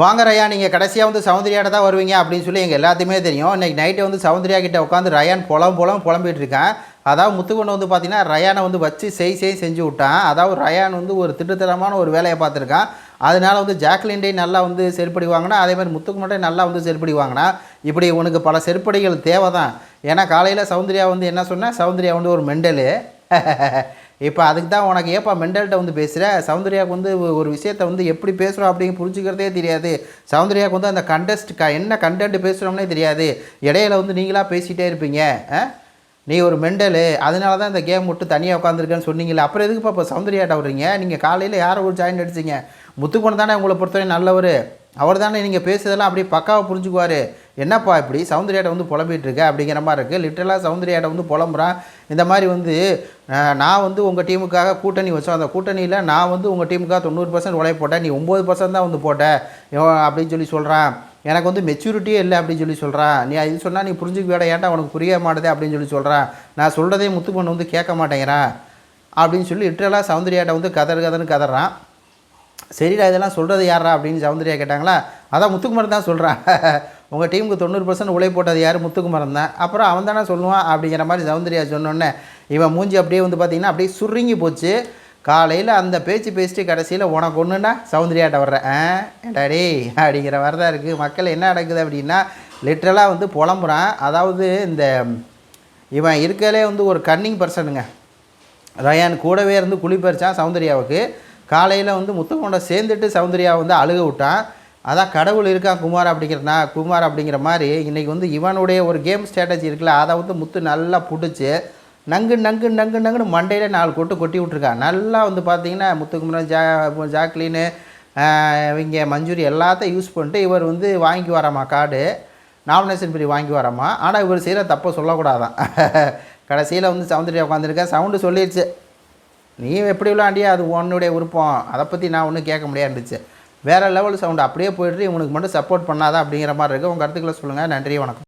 வாங்க ரயா நீங்கள் கடைசியாக வந்து சௌந்தர்யாட்ட தான் வருவீங்க அப்படின்னு சொல்லி எங்கள் எல்லாத்தையுமே தெரியும். இன்றைக்கி நைட்டே வந்து சௌந்தர்யா கிட்ட உட்காந்து ரயான் புலம் புலம் புலம்பிட்டு இருக்கான். அதாவது முத்துக்கொண்டு வந்து பார்த்தீங்கன்னா ரயானை வந்து வச்சு செய் செய் செஞ்சு விட்டான். அதாவது ரயான் வந்து ஒரு திட்டத்தரமான ஒரு வேலையை பார்த்துருக்கான். அதனால வந்து ஜாக்லின்டே நல்லா வந்து செருப்படி வாங்கினா அதே மாதிரி முத்துக்குமட்டே நல்லா வந்து செருப்படி வாங்கினா இப்படி உனக்கு பல செருப்படிகள் தேவை தான் ஏன்னா காலையில் சௌந்தர்யா வந்து என்ன சொன்னால் சௌந்தர்யா வந்து ஒரு மெண்டலு. இப்போ அதுக்கு தான் உனக்கு ஏப்பா மெண்டல்கிட்ட வந்து பேசுகிற சௌந்தர்யாவுக்கு வந்து ஒரு விஷயத்த வந்து எப்படி பேசுகிறோம் அப்படின்னு புரிஞ்சுக்கிறதே தெரியாது. சௌந்தர்யாவுக்கு வந்து அந்த கண்டஸ்ட் க என்ன கண்டென்ட் பேசுகிறோம்னே தெரியாது. இடையில வந்து நீங்களாக பேசிகிட்டே இருப்பீங்க. நீ ஒரு மெண்டலு. அதனால தான் இந்த கேம் விட்டு தனியாக உட்காந்துருக்கேன்னு சொன்னீங்களே அப்புறம் எதுக்குப்பா இப்போ சௌந்தர்யாட்ட விட்றீங்க? நீங்கள் காலையில் யாரை ஒரு ஜாயின் அடிச்சிங்க. முத்துக்கொண்டு தானே உங்களை பொறுத்தவரை நல்லவர். அவர் தானே நீங்கள் பேசுறதெல்லாம் அப்படியே பக்காவை புரிஞ்சுக்குவார். என்னப்பா இப்படி? சௌந்தர்யாட்ட வந்து புலம்பிகிட்டு இருக்க அப்படிங்கிற மாதிரி இருக்குது லிட்டரலாக சௌந்தர்யாட்ட வந்து புலம்புறான். இந்த மாதிரி வந்து நான் வந்து உங்கள் டீமுக்காக கூட்டணி வச்சோம். அந்த கூட்டணியில் நான் வந்து உங்கள் டீமுக்காக தொண்ணூறு பர்சன்ட் உழைய போட்டேன். நீ ஒம்பது பர்சன்ட் தான் வந்து போட்டேன் அப்படின்னு சொல்லி சொல்கிறான் எனக்கு வந்து மெச்சூரிட்டியே இல்லை அப்படின்னு சொல்லி சொல்கிறான் நீ இது சொன்னால் நீ புரிஞ்சிக்கவேடா ஏன்டா உனக்கு புரிய மாட்டேதே அப்படின்னு சொல்லி சொல்கிறான் நான் சொல்கிறதே முத்துப்பண்ணு வந்து கேட்க மாட்டேங்கிறான். அப்படின்னு சொல்லி லிட்டரலாக சௌந்தர்யாட்ட வந்து கதறு கதன்னு கதறான். சரிடா இதெல்லாம் சொல்கிறது யாரா அப்படின்னு சௌந்தர்யா கேட்டாங்களா? அதான் முத்துக்குமரன் தான் சொல்கிறான் உங்கள் டீமுக்கு தொண்ணூறு பர்சன்ட் உழை போட்டது யார்? முத்துக்குமரன் தான். அப்புறம் அவன் தானே சொல்லுவான் அப்படிங்கிற மாதிரி சௌந்தர்யா சொன்னோன்னே இவன் மூஞ்சி அப்படியே வந்து பார்த்திங்கன்னா அப்படியே சுருங்கி போச்சு. காலையில் அந்த பேச்சு பேசிட்டு கடைசியில் உனக்கு ஒன்றுனா சௌந்தர்யாட்ட வர்றேன் ஆ ஏண்டாடி அப்படிங்கிற மாதிரி தான் இருக்குது மக்கள் என்ன நடக்குது அப்படின்னா லிட்ரலாக வந்து புலம்புறான். அதாவது இந்த இவன் இருக்கலே வந்து ஒரு கன்னிங் பர்சனுங்க ரயான் கூடவே இருந்து குளிப்பறிச்சான் சௌந்தர்யாவுக்கு. காலையில் வந்து முத்துக்கொண்ட சேர்ந்துட்டு சௌந்தர்யா வந்து அழுக விட்டான். அதான் கடவுள் இருக்கான் குமார் அப்படிங்கிறனா? குமார் அப்படிங்கிற மாதிரி இன்றைக்கி வந்து இவனுடைய ஒரு கேம் ஸ்ட்ராட்டஜி இருக்குல்ல அதை வந்து முத்து நல்லா பிடிச்சி நங்கு நங்கு நங்கு நங்குன்னு மண்டையில் நாலு கொட்டு கொட்டி விட்ருக்கான் நல்லா வந்து பார்த்தீங்கன்னா முத்துக்குமரன் ஜா ஜாக்லின்னு இவங்க மஞ்சூரி எல்லாத்தையும் யூஸ் பண்ணிட்டு இவர் வந்து வாங்கி வராமா கார்டு? நாமினேஷன் பிரி வாங்கி வராமா? ஆனால் இவர் செய்கிற தப்பை சொல்லக்கூடாதான். கடைசியில் வந்து சௌந்தர்யா உட்காந்துருக்கேன் சவுண்டு சொல்லிடுச்சு நீ எப்படி விளாண்டியா அது உன்னுடைய விருப்பம். அதை பற்றி நான் ஒன்றும் கேட்க முடியாதுச்சு வேறு லெவல் சவுண்டு அப்படியே போய்ட்டு இவனுக்கு மட்டும் சப்போர்ட் பண்ணாதான் அப்படிங்கிற மாதிரி இருக்குது உங்கள் கருத்துக்களை சொல்லுங்கள் நன்றி வணக்கம்.